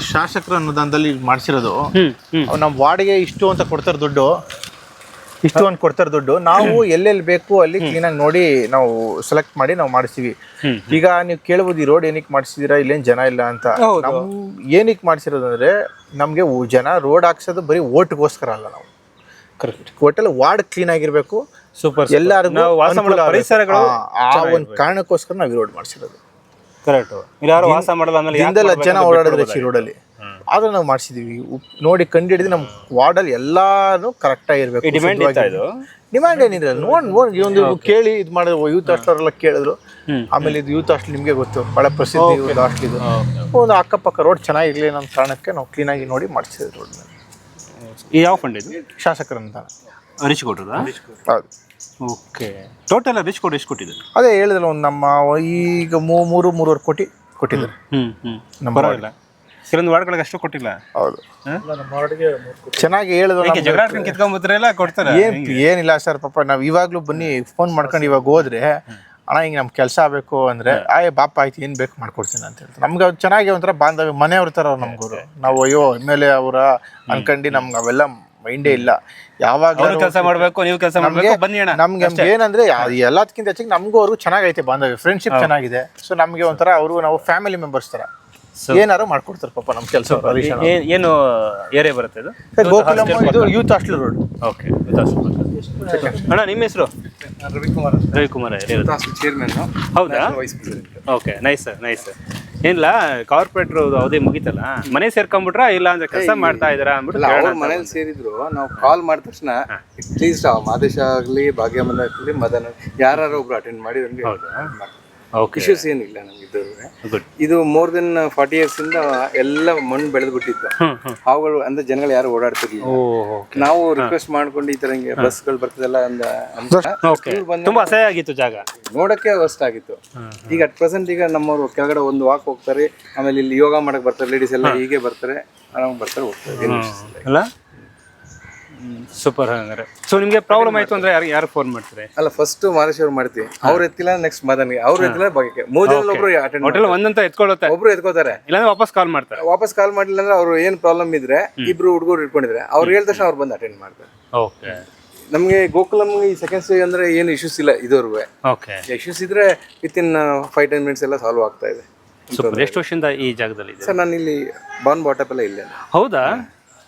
ಶಾಸಕರ ಅನುದಾನದಲ್ಲಿ ಮಾಡಿಸಿರೋದು. ನಮ್ಮ ವಾರ್ಡ್ಗೆ ಇಷ್ಟು ಅಂತ ಕೊಡ್ತಾರೆ ದುಡ್ಡು. ಇಷ್ಟು ಅಂತ ಕೊಡ್ತಾರೆ ದುಡ್ಡು. ನಾವು ಎಲ್ಲೆಲ್ಲಿ ಬೇಕು ಅಲ್ಲಿ ಕ್ಲೀನಾಗಿ ನೋಡಿ ನಾವು ಸೆಲೆಕ್ಟ್ ಮಾಡಿ ನಾವು ಮಾಡಿಸ್ತೀವಿ ಈಗ ನೀವು ಕೇಳ್ಬೋದು ಈ ರೋಡ್ ಏನಕ್ಕೆ ಮಾಡಿಸಿದೀರಾ ಇಲ್ಲೇನು ಜನ ಇಲ್ಲ ಅಂತ. ನಮ್ ಏನಕ್ಕೆ ಮಾಡಿಸಿರೋದು ಅಂದ್ರೆ ನಮ್ಗೆ ಜನ ರೋಡ್ ಹಾಕ್ಸೋದು ಬರೀ ಓಟ್ಗೋಸ್ಕರ ಅಲ್ಲ ನಾವು. ಕರೆಕ್ಟ್ ಒಟ್ಟಲ್ಲಿ ವಾರ್ಡ್ ಕ್ಲೀನ್ ಆಗಿರ್ಬೇಕು. ಸೂಪರ್ ಎಲ್ಲರಿಗೂ ನಾವು. ಪರಿಸರಗಳು ಆ- ಆ ಒಂದು ಕಾರಣಕ್ಕೋಸ್ಕರ ನಾವು ಈ ರೋಡ್ ಮಾಡಿಸಿರೋದು. ಕರೆಕ್ಟ್ ಇಲ್ಲಾರು ವಾಸ ಮಾಡಲ್ಲ ಆಮೇಲೆ ಯಾಕ್ ಹಿಂದೆಲ್ಲ ಜನ ಮಾಡ್ಬೇಕಂತ ಓಡಾಡಿದ್ರೆ ಬಿಟ್ಬಿಡ್ಬೋದು. ಈ ರೋಡಲ್ಲಿ. ಆದ್ರೆ ನಾವು ಮಾಡಿಸಿದೀವಿ. ಉಪ್- ನೋಡಿ ಕಂಡು ಹಿಡಿದು ನಮ್ಮ ವಾರ್ಡಲ್ಲಿ ಎಲ್ಲಾನು ಕರೆಕ್ಟ್ ಆಗಿರ್ಬೇಕು ಈ ಡಿಮ್ಯಾಂಡ್ ಇತ್ತಾ ಇದು? ಡಿಮ್ಯಾಂಡ್ ಏನಿದೆ ನೋಡ್ ನೋಡಿ ಈ ಒಂದು ಕೇಳಿ ಇದು ಮಾಡಿದ್ರು. ಯೂತ್ ಹಾಸ್ಟೆಲ್ ಎಲ್ಲ ಕೇಳಿದ್ರು. ಹ್ಮ್. ಆಮೇಲೆ ಇದು ಯೂತ್ ಹಾಸ್ಟೆಲ್ ನಿಮಗೆ ಗೊತ್ತು. ಬಹಳ ಪ್ರಸಿದ್ಧಿ ಒಂದು ಹಾಸ್ಟೆಲ್ ಇದು. ಒಂದು ಅಕ್ಕಪಕ್ಕ ರೋಡ್ ಚೆನ್ನಾಗಿರ್ಲಿ ಅನ್ನೋ ಕಾರಣಕ್ಕೆ ನಾವು ಕ್ಲೀನಾಗಿ ನೋಡಿ ಮಾಡಿಸಿದ್ವಿ ರೋಡ್ ಈ ಯಾವ ಫಂಡ್ ಇದು? ಶಾಸಕರಂತ. ಹರೀಶ್ ಕೊಟ್ಟದ ಹೌದು. ಓಕೆ. ಟೋಟಲ್ ಎಷ್ಟು ಕೊಟ್ಟು ಎಷ್ಟು ಕೊಟ್ಟಿದ್ದಾರೆ? ಅದೇ ಹೇಳಿದ್ರಲ್ಲ ಒಂದು ನಮ್ಮ ಈಗ ಮೂ- ಮೂರು ಮೂರುವರೆ ಕೋಟಿ ಕೊಟ್ಟಿದ್ದಾರೆ. ಹ್ಮ್ ಹ್ಮ್ ನಮ್ಮ ಪರವಾಗಿಲ್ಲ. ಕೆಲವೊಂದು ವಾರ್ಡ್ಗಳಿಗೆ ಅಷ್ಟು ಕೊಟ್ಟಿಲ್ಲ? ಹೌದು. ಹ? ಚೆನ್ನಾಗಿ ಹೇಳಿದ್ರು ಯಾಕೆ ಜಗಳ ಆಡ್ಕೊಂಡು ಕೊಡ್ತಾರೆ? ಏನ್ ಏನಿಲ್ಲ ಸರ್ ಪಾಪ ನಾವ್ ಇವಾಗ್ಲೂ ಬನ್ನಿ ಫೋನ್ ಮಾಡ್ಕೊಂಡು ಇವಾಗ ಹೋದ್ರೆ ಅಣ್ಣ ಹಿಂಗೆ ನಮ್ ಕೆಲಸ ಆಗಬೇಕು ಅಂದ್ರೆ ಆಯ್ ಬಾಪ ಆಯ್ತು ಏನ್ ಬೇಕು ಮಾಡ್ಕೊಡ್ತೀನಿ ಅಂತ ಹೇಳ್ತಾರೆ. ನಮ್ಗೆ ಚೆನ್ನಾಗಿ ಒಂಥರ ಬಾಂಧವ್ಯ ಮನೆಯವ್ರ ತರ ಅವ್ರು ನಮ್ಗವ್ರು ನಾವು ಅಯ್ಯೋ ಎಂ ಎಲ್ ಎ ಅವರ ಅನ್ಕಂಡು ನಮ್ಗೆ ಅವೆಲ್ಲ ಮೈಂಡೇ ಇಲ್ಲ. ಯಾವಾಗ ಅವ್ರು ಕೆಲಸ ಮಾಡ್ಬೇಕು ನೀವು ಕೆಲಸ ಮಾಡ್ಬೇಕು ಬನ್ನಿ ಅಣ್ಣ. ನಮ್ಗೆ ಏನಂದ್ರೆ ಎಲ್ಲದಕ್ಕಿಂತ ಹೆಚ್ಚಿಗೆ ನಮಗೂ ಅವ್ರಿಗೂ ಚೆನ್ನಾಗೈತೆ ಬಾಂಧವ್ಯ ಫ್ರೆಂಡ್ಶಿಪ್ ಚೆನ್ನಾಗಿದೆ. ಸೊ ನಮಗೆ ಒಂಥರ ಅವರು ನಾವು ಫ್ಯಾಮಿಲಿ ಮೆಂಬರ್ಸ್ ತರ ಏನಾರು ಮಾಡ್ಕೊಡ್ತಾರೆ ಪಾಪ ನಮ್ ಕೆಲಸ ಏನು ಏರಿಯಾ ಬರುತ್ತೆ ಇದು? ಗೋಕುಲಂ ಇದು ಯೂತ್ ಹಾಸ್ಟೆಲ್ ರೋಡ್ ಓಕೆ ಅಣ್ಣ ನಿಮ್ಮ ಹೆಸರು? ರವಿಕುಮಾರ್ ರವಿಕುಮಾರ್. ಚೇರ್ಮನ್ ಹೌದಾ? ಓಕೆ ನೈಸ್ ಸರ್ ನೈಸ್ ಏನಿಲ್ಲ ಕಾರ್ಪೊರೇಟ್ರು ಅವಧಿ ಮುಗಿತಲ್ಲ? ಮನೆ ಸೇರ್ಕೊಂಡ್ಬಿಟ್ರ ಇಲ್ಲ ಅಂದ್ರೆ ಕೆಲಸ ಮಾಡ್ತಾ ಇದಾರ ಅಂದ್ಬಿಟ್ಟು ಕೇಳೋಣ ಮನೇಲಿ ಸೇರಿದ್ರು ನಾವು ಕಾಲ್ ಮಾಡಿದ ತಕ್ಷಣ ಅಟ್ಲೀಸ್ಟ್ ಮಾದೇಶ ಆಗಲಿ ಭಾಗ್ಯಮಂದ ಆಗಲಿ ಮದನ ಯಾರು ಒಬ್ರು ಅಟೆಂಡ್ ಮಾಡಿ ಇಶ್ಯೂಸ್ ಏನಿಲ್ಲ ನಮ್ಗೆ ಇದ್ದವ್ರಿಗೆ ಇದು ಮೋರ್ ದೆನ್ ಫಾರ್ಟಿ ಇಯರ್ಸ್ ಇಂದ ಎಲ್ಲ ಮಣ್ಣು ಬೆಳೆದು ಬಿಟ್ಟಿತ್ತು ಅವುಗಳು ಅಂದ್ರೆ ಜನಗಳು ಯಾರು ಓಡಾಡ್ತಿರ್ಲಿಲ್ಲ. ನಾವು ರಿಕ್ವೆಸ್ಟ್ ಮಾಡ್ಕೊಂಡು ಈ ತರ ಹಿಂಗೆ ಬಸ್ಗಳು ಬರ್ತದಲ್ಲ ಅಂದ ತುಂಬಾ ಅಸಹ್ಯ ಆಗಿತ್ತು ಜಾಗ. ನೋಡಕ್ಕೆ ವರ್ಸ್ಟ್ ಆಗಿತ್ತು. ಈಗ ಅಟ್ ಪ್ರೆಸೆಂಟ್ ಈಗ ನಮ್ಮವರು ಕೆಳಗಡೆ ಒಂದು ವಾಕ್ ಹೋಗ್ತಾರೆ ಆಮೇಲೆ ಇಲ್ಲಿ ಯೋಗ ಮಾಡಕ್ ಬರ್ತಾರೆ ಲೇಡೀಸ್ ಎಲ್ಲ ಹೀಗೆ ಬರ್ತಾರೆ ಆರಾಮ್ ಬರ್ತಾರೆ ಹೋಗ್ತಾರೆ ಏನು issues ಇಲ್ಲ. ಅಲ್ಲ ಸೂಪರ್ ಹಂಗಾರೆ. ಸೊ ನಿಮ್ಗೆ ಪ್ರಾಬ್ಲಮ್ ಆಯ್ತು ಅಂದ್ರೆ ಯಾರು ಯಾರು ಫೋನ್ ಮಾಡ್ತಾರೆ? ಅಲ್ಲ ಫಸ್ಟ್ ಮಾದೇಶ್ವರ್ ಮಾಡ್ತೀವಿ. ಅವ್ರು ಎತ್ತಿಲ್ಲ ನೆಕ್ಸ್ಟ್ ಮದನ್ಗೆ ಅವ್ರು ಎತ್ತಿಲ್ಲ ಬಗೆಗೆ ಮೂರಲ್ಲಿ ಒಬ್ರು ಅಟೆಂಡ್ ಹೋಟೆಲ್ ಒಂದಂತ ಎತ್ಕೊಳ್ಳುತ್ತೆ. ಒಬ್ರು ಎತ್ಕೋತಾರೆ ಇಲ್ಲಾಂದ್ರೆ ವಾಪಸ್ ಕಾಲ್ ಮಾಡ್ತಾರೆ. ವಾಪಸ್ ಕಾಲ್ ಮಾಡಿಲ್ಲ ಅಂದ್ರೆ ಅವ್ರು ಏನ್ ಪ್ರಾಬ್ಲಮ್ ಇದ್ರೆ ಇಬ್ರು ಹುಡುಗರು ಇಟ್ಕೊಂಡಿದ್ರೆ ಅವ್ರು ಹೇಳಿದ ತಕ್ಷಣ ಅವ್ರು ಬಂದು ಅಟೆಂಡ್ ಮಾಡ್ತಾರೆ. ಓಕೆ ನಮ್ಗೆ ಗೋಕುಲಂ ಈ ಸೆಕೆಂಡ್ ಸ್ಟೇಜ್ ಅಂದ್ರೆ ಏನು ಇಶ್ಯೂಸ್ ಇಲ್ಲ ಇದುವರೆಗೂ. ಓಕೆ ಇಶ್ಯೂಸ್ ಇದ್ರೆ within five ten minutes ಎಲ್ಲ ಸಾಲ್ವ್ ಆಗ್ತಾ ಇದೆ. ಸೂಪರ್ ಎಷ್ಟು ವರ್ಷದಿಂದ ಈ ಜಾಗದಲ್ಲಿ ಇದೆ ಸರ್ ನಾನು ಇಲ್ಲಿ ಬಾನ್ ಬಾಟಪ್ ಎಲ್ಲ ಇಲ್ಲ ಹೌದಾ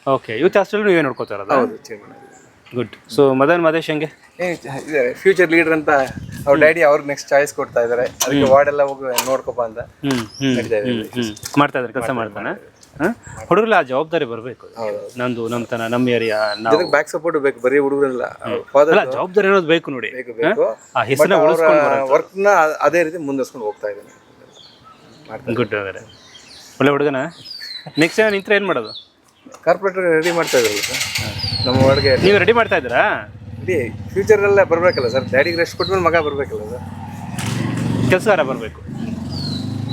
ಓಕೆ ಯೂತ್ ಹಾಸ್ಟೆಲ್ ನೀವೇ ನೋಡ್ಕೋತಾರ ಹೌದು chairman good so Madan Madesh ಹೆಂಗೆ? ಫ್ಯೂಚರ್ ಲೀಡರ್ ಅಂತ ಅವ್ರ ಡ್ಯಾಡಿ ಅವ್ರಿಗೆ ನೆಕ್ಸ್ಟ್ ಚಾಯ್ಸ್ ಕೊಡ್ತಾ ಇದಾರೆ. ಅದಕ್ಕೆ ವಾರ್ಡ್ ಎಲ್ಲ ಹೋಗಿ ನೋಡ್ಕೊಪ್ಪ ಅಂತ ನಡೀತಾ ಇದೆ ಮಾಡ್ತಾ ಇದ್ದಾರೆ ಕೆಲಸ ಮಾಡ್ತಾನೆ. ಹಾ? ಆ ಜವಾಬ್ದಾರಿ ಬರಬೇಕು. ನಂದು ನಮ್ತನ ನಮ್ಮ ಏರಿಯಾ ನಾವು ಇದಕ್ಕೆ ಬ್ಯಾಕ್ ಸಪೋರ್ಟ್ ಬೇಕು ಬರೀ ಹುಡುಗರಲ್ಲ. ಅಲ್ಲ ಜವಾಬ್ದಾರಿ ಅನ್ನೋದು ಬೇಕು ನೋಡಿ. ಬೇಕು ಬೇಕು. ಆ ಹೆಸರನ್ನ ಉಳಿಸ್ಕೊಂಡು ವರ್ಕ್ನ ಅದೇ ರೀತಿ ಮುಂದುವರ್ಸ್ಕೊಂಡು ಹೋಗ್ತಾ ಇದ್ದಾನೆ ಗುಡ್ ಹಾಗಾದ್ರೆ. ಒಳ್ಳೆ ಹುಡುಗನ? ನೆಕ್ಸ್ಟ್ ಏನು ನಿಂತ್ರೆ ಏನು ಮಾಡೋದು? ಕಾರ್ಪೊರೇಟರ್ ರೆಡಿ ಮಾಡ್ತಾ ಇದ್ರಲ್ಲ ಸರ್. ನಮ್ಮ ಒಳಗೆ ನೀವು ರೆಡಿ ಮಾಡ್ತಾ ಇದ್ದೀರಾ? ಫ್ಯೂಚರ್ ಫ್ಯೂಚರಲ್ಲೇ ಬರಬೇಕಲ್ಲ ಸರ್. ಡ್ಯಾಡಿಗೆ ರೆಸ್ಟ್ ಕೊಟ್ಮೇಲೆ ಮಗ ಬರಬೇಕಲ್ಲ ಸರ್. ಕೆಲಸಗಾರ ಬರಬೇಕು.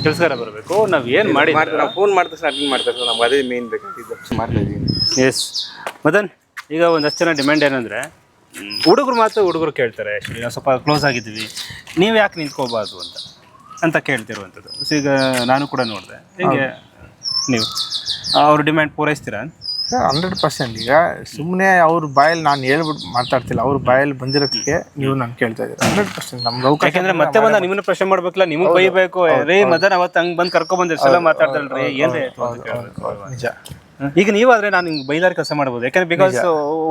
ಕೆಲಸಗಾರ ಬರಬೇಕು. ನಾವು ಏನು ಮಾಡಿ ಮಾಡ್ತೀವಿ ನಾವು ಫೋನ್ ಮಾಡಿದ ತಕ್ಷಣ ಅಟೆಂಡ್ ಮಾಡ್ತಾರೆ ಸರ್. ನಮ್ಗೆ ಅದೇ ಮೇನ್ ಬೇಕಾಗಿದ್ದು. ಮಾಡ್ತಾ ಇದ್ದೀವಿ. ಎಸ್ ಮದನ್ ಈಗ ಒಂದಷ್ಟು ಜನ ಡಿಮ್ಯಾಂಡ್ ಏನಂದರೆ ಹುಡುಗರು ಮಾತ್ರ ಹುಡುಗರು ಕೇಳ್ತಾರೆ ಆ್ಯಕ್ಚುಲಿ ನಾವು ಸ್ವಲ್ಪ ಕ್ಲೋಸ್ ಆಗಿದ್ದೀವಿ. ನೀವು ಯಾಕೆ ನಿಂತ್ಕೋಬಾರ್ದು ಅಂತ? ಅಂತ ಕೇಳ್ತಿರುವಂಥದ್ದು ಸೊ ಈಗ ನಾನು ಕೂಡ ನೋಡಿದೆ. ಹೀಗೆ ನೀವು? ಅವ್ರ ಡಿಮ್ಯಾಂಡ್ ಪೂರೈಸ್ತೀರಾ? ಹಂಡ್ರೆಡ್ ಪರ್ಸೆಂಟ್ ಈಗ ಸುಮ್ಮನೆ ಅವ್ರ ಬಾಯಲ್ಲಿ ನಾನು ಹೇಳ್ಬಿಟ್ಟು ಮಾತಾಡ್ತಿಲ್ಲ. ಅವ್ರ ಬಾಯಲ್ಲಿ ಬಂದಿರೋದಕ್ಕೆ ನೀವು ನಾನು ಕೇಳ್ತಾ ಇದ್ದೀರಾ ಹಂಡ್ರೆಡ್ ಪರ್ಸೆಂಟ್ ನಮ್ಗೆ ಅವಕಾಶ ಯಾಕಂದ್ರೆ ಮತ್ತೆ ಬಂದ ನಿಮ್ಮನ್ನ ಪ್ರಶ್ನೆ ಮಾಡ್ಬೇಕಲ್ಲ ನಿಮಗೆ ಬೈಬೇಕು ರೇ ಮದನ್ ಅವತ್ತು ಹಂಗೆ ಬಂದು ಕರ್ಕೊಂಡ್ ಬಂದಿರಿ ಸಲ ಮಾತಾಡ್ದಲ್ರಿ ಏನ್ರಿ ಆಯ್ತು ಅಂತ ಕೇಳ್ಬೇಕು. ನಿಜ. ಈಗ ನೀವಾದ್ರೆ ನಾನು ನಿಮ್ಗೆ ಬೈಲಾರ ಕೆಲಸ ಮಾಡ್ಬೋದು. ಯಾಕಂದ್ರೆ ಬಿಕಾಸ್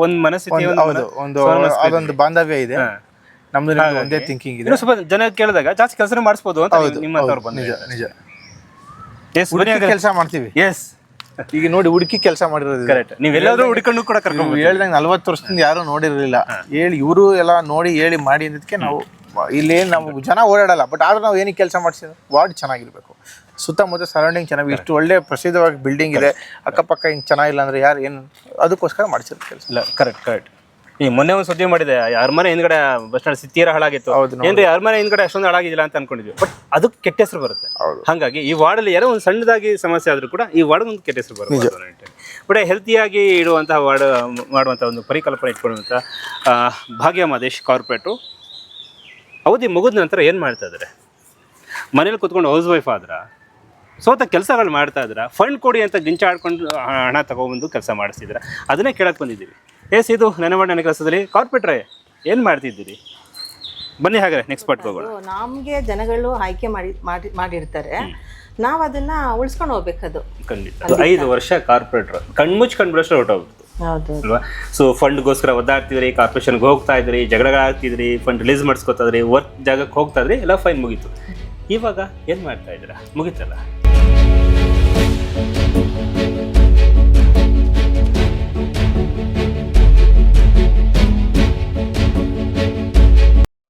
ಒಂದು ಮನಸ್ಥಿತಿ ಒಂದು ಹೌದು ಒಂದು ಅದೊಂದು ಬಾಂಧವ್ಯ ಇದೆ. ನಮ್ದು ನಿಮ್ದು ಒಂದೇ ಥಿಂಕಿಂಗ್ ಇದೆ. ಇನ್ನೂ ಸ್ವಲ್ಪ ಜನ ಕೇಳಿದಾಗ ಜಾಸ್ತಿ ಕೆಲಸ ಮಾಡಿಸ್ಬೋದು ಅಂತ ನಿಮ್ಮ ನಿಜ ನಿಜ. ಎಸ್ ಕೆಲಸ ಮಾಡ್ತೀವಿ. ಎಸ್ ಈಗ ನೋಡಿ ಹುಡುಕಿ ಕೆಲಸ ಮಾಡಿರೋದು. ಕರೆಕ್ಟ್ ನೀವೆಲ್ಲಾದ್ರೂ ಹುಡುಕೊಂಡು ಕೂಡ ಕರ್ಕೊಂಡು ಹೇಳ್ದಂಗೆ ನಲ್ವತ್ತು ವರ್ಷದಿಂದ ಯಾರು ನೋಡಿರಲಿಲ್ಲ. ಹೇಳಿ ಇವರು ಎಲ್ಲ ನೋಡಿ ಹೇಳಿ ಮಾಡಿ ಅಂದಿದ್ದಕ್ಕೆ ನಾವು ಇಲ್ಲಿ ನಾವು ಜನ ಓಡಾಡಲ್ಲ ಬಟ್ ಆದ್ರೆ ನಾವು ಏನಕ್ಕೆ ಕೆಲಸ ಮಾಡ್ಸಿದ್ರು ವಾರ್ಡ್ ಚೆನ್ನಾಗಿರ್ಬೇಕು. ಸುತ್ತಮುತ್ತ ಸರೌಂಡಿಂಗ್ ಚೆನ್ನಾಗಿ ಇಷ್ಟು ಒಳ್ಳೆ ಪ್ರಸಿದ್ಧವಾಗಿ ಬಿಲ್ಡಿಂಗ್ ಇದೆ ಅಕ್ಕಪಕ್ಕ ಹಿಂಗೆ ಚೆನ್ನಾಗಿಲ್ಲ ಅಂದ್ರೆ ಯಾರು ಏನು ಅದಕ್ಕೋಸ್ಕರ ಮಾಡಿಸಿದ್ರು ಕೆಲಸ. ಇಲ್ಲ ಕರೆಕ್ಟ್ ಕರೆಕ್ಟ್ ಈ ಮೊನ್ನೆ ಒಂದು ಸುದ್ದಿ ಮಾಡಿದೆ ಅರಮನೆ ಹಿಂದ್ಗಡೆ ಬಸ್ ಸ್ಟ್ಯಾಂಡ್ ತೀರಾ ಹಾಳಾಗಿತ್ತು. ಹೌದು, ಏನ್ರಿ ಅರಮನೆ ಹಿಂದ್ಗಡೆ ಅಷ್ಟೊಂದು ಹಾಳಾಗಿಲ್ಲ ಅಂತ ಅನ್ಕೊಂಡಿದ್ವಿ. ಬಟ್ ಅದಕ್ಕೆ ಕೆಟ್ಟ ಹೆಸರು ಬರುತ್ತೆ. ಹಾಗಾಗಿ ಈ ವಾರ್ಡಲ್ಲಿ ಏನೋ ಒಂದು ಸಣ್ಣದಾಗಿ ಸಮಸ್ಯೆ ಆದ್ರೂ ಕೂಡ ಈ ವಾರ್ಡ್ ಒಂದು ಕೆಟ್ಟ ಹೆಸರು ಬರುತ್ತೆ. ಬಟ್ ಹೆಲ್ತಿಯಾಗಿ ಇಡುವಂತಹ ವಾರ್ಡ್ ಮಾಡುವಂಥ ಒಂದು ಪರಿಕಲ್ಪನೆ ಇಟ್ಕೊಳ್ಳುವಂಥ ಭಾಗ್ಯ ಮಹದೇಶ್ ಕಾರ್ಪೊರೇಟು ಅವಧಿ ಮುಗಿದ ನಂತರ ಏನು ಮಾಡ್ತಾ ಇದ್ದಾರೆ ಮನೇಲಿ ಕುತ್ಕೊಂಡು ಹೌಸ್ ವೈಫ್ ಆದ್ರ ಸೋತ ಕೆಲಸಗಳು ಮಾಡ್ತಾ ಇದ್ರ ಫಂಡ್ ಕೊಡಿ ಅಂತ ಗಿಂಚಾಡ್ಕೊಂಡು ಹಣ ತಗೊಬಂದು ಕೆಲಸ ಮಾಡಿಸ್ತಿದ್ರ ಅದನ್ನೇ ಕೇಳಕ್ಕೆ ಬಂದಿದ್ದೀವಿ. ಎಸ್ ಇದು ನನ್ನ ಮಾಡಿ ನನ್ನ ಕೆಲಸದಲ್ಲಿ ಕಾರ್ಪೊರೇಟ್ರೇ ಏನು ಮಾಡ್ತಿದ್ದೀರಿ? ಬನ್ನಿ ಹಾಗಾದ್ರೆ ನೆಕ್ಸ್ಟ್ ಪಾರ್ಟ್ ಹೋಗೋಣ. ನಮಗೆ ಜನಗಳು ಆಯ್ಕೆ ಮಾಡಿ ಮಾಡಿ ಮಾಡಿರ್ತಾರೆ. ನಾವು ಅದನ್ನ ಉಳಿಸ್ಕೊಂಡು ಹೋಗ್ಬೇಕದು. ಖಂಡಿತ. ಐದು ವರ್ಷ ಕಾರ್ಪೊರೇಟ್ರ್ ಕಣ್ಮುಚ್ಚಿ ಕಂಡ್ಬಿಡಷ್ಟು ಹೊರಟೋಗ್ತು ಹೌದು. ಅಲ್ವಾ? ಸೊ ಫಂಡ್ಗೋಸ್ಕರ ಒದ್ದಾಡ್ತಿದ್ರಿ ಕಾರ್ಪೊರೇಷನ್ಗೆ ಹೋಗ್ತಾ ಇದ್ರಿ ಜಗಳಗಳಾಗ್ತಿದ್ರಿ ಫಂಡ್ ರಿಲೀಸ್ ಮಾಡಿಸ್ಕೊತಾ ಇದ್ರಿ ವರ್ಕ್ ಜಾಗಕ್ಕೆ ಹೋಗ್ತಾ ಇದ್ರಿ ಎಲ್ಲ ಫೈನ್ ಮುಗೀತು. ಇವಾಗ ಏನು ಮಾಡ್ತಾ ಇದ್ದೀರಾ? ಮುಗೀತಲ್ಲ?